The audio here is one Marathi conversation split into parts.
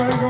We're going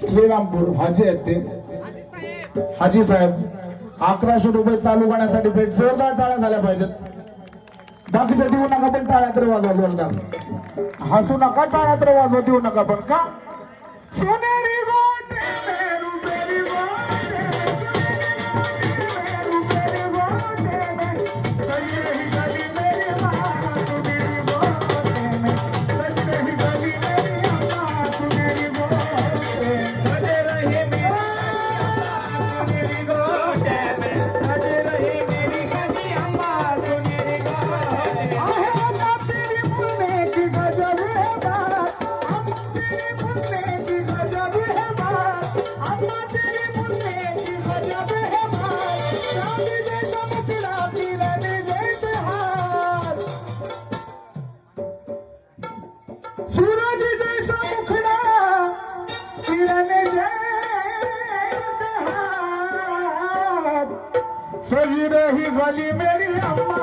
श्रीरामपूर हाजी आहेत ते. हाजी साहेब अकराशे रुपये चालू करण्यासाठी भेट जोरदार टाळ्या झाल्या पाहिजेत. बाकीच्या देऊ नका पण टाळ्या तर वाजवा जोरदार. हसू नका टाळ्या तर वाजवा देऊ नका पण का? सोनेरी బలి బలి అమ్మా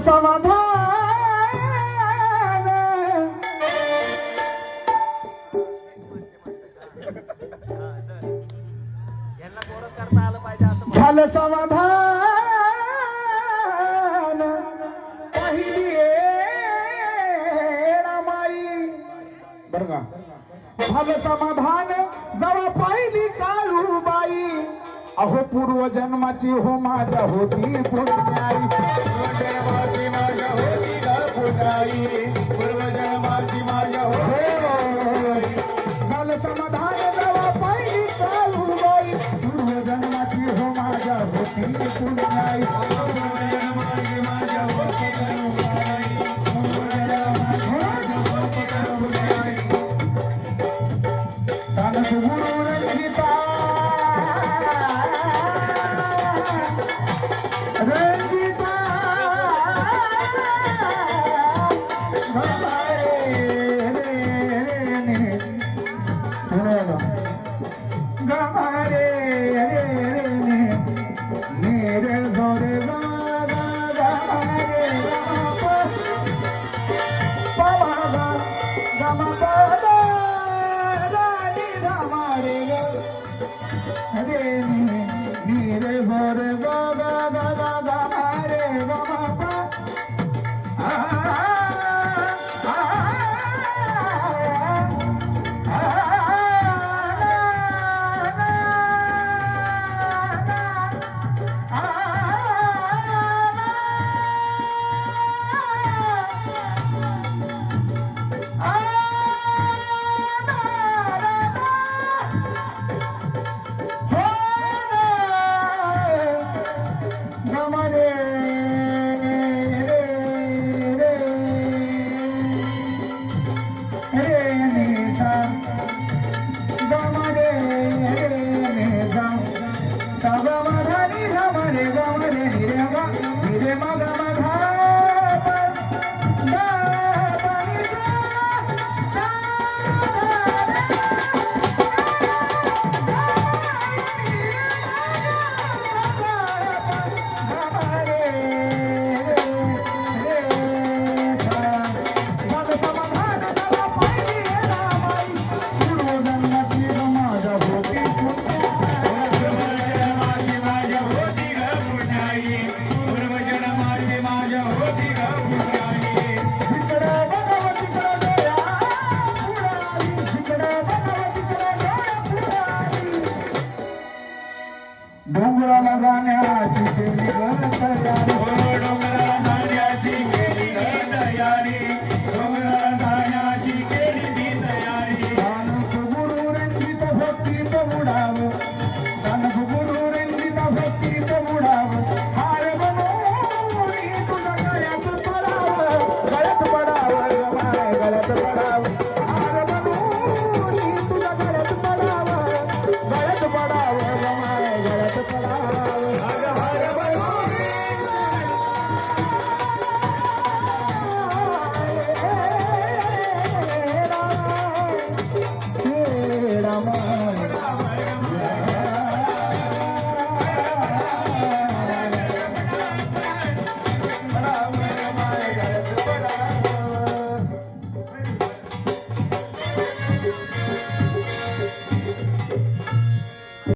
समाधान झालं समाधान पहिली माई बर का झालं समाधान जवळ पहिली का? अहो पूर्व जन्माची हो माझ्या होती पुण्याई पूर्वजन्माची माझ्या होती पुण्याई पूर्वजन्माची माझ्या होती हो माझ्या होती पुण्याई Bye.